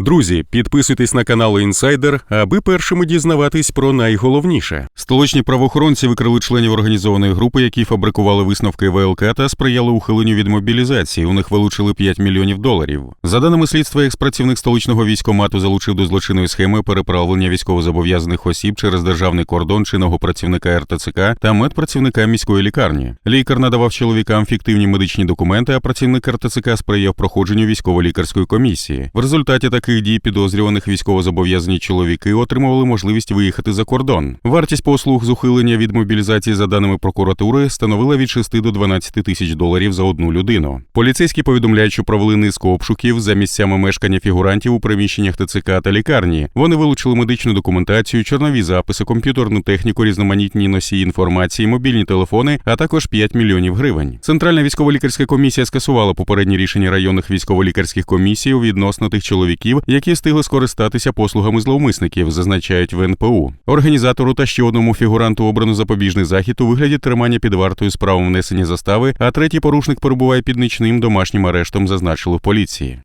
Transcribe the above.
Друзі, підписуйтесь на канал Інсайдер, аби першими дізнаватись про найголовніше. Столичні правоохоронці викрили членів організованої групи, які фабрикували висновки ВЛК та сприяли ухиленню від мобілізації. У них вилучили 5 мільйонів доларів. За даними слідства, експрацівник столичного військомату залучив до злочинної схеми переправлення військовозобов'язаних осіб через державний кордон чинного працівника РТЦК та медпрацівника міської лікарні. Лікар надавав чоловікам фіктивні медичні документи, а працівник РТЦК сприяв проходженню військово-лікарської комісії. В результаті таких дій підозрюваних військовозобов'язані чоловіки отримували можливість виїхати за кордон. Вартість послуг з ухилення від мобілізації, за даними прокуратури, становила від 6 до 12 тисяч доларів за одну людину. Поліцейські повідомляють, що провели низку обшуків за місцями мешкання фігурантів у приміщеннях ТЦК та лікарні. Вони вилучили медичну документацію, чорнові записи, комп'ютерну техніку, різноманітні носії інформації, мобільні телефони, а також 5 мільйонів гривень. Центральна військово-лікарська комісія скасувала попередні рішення районних військово-лікарських комісій відносно тих чоловіків, які встигли скористатися послугами зловмисників, зазначають в НПУ. Організатору та ще одному фігуранту обрано запобіжний захід у вигляді тримання під вартою з внесення застави, а третій порушник перебуває під нічним домашнім арештом, зазначили в поліції.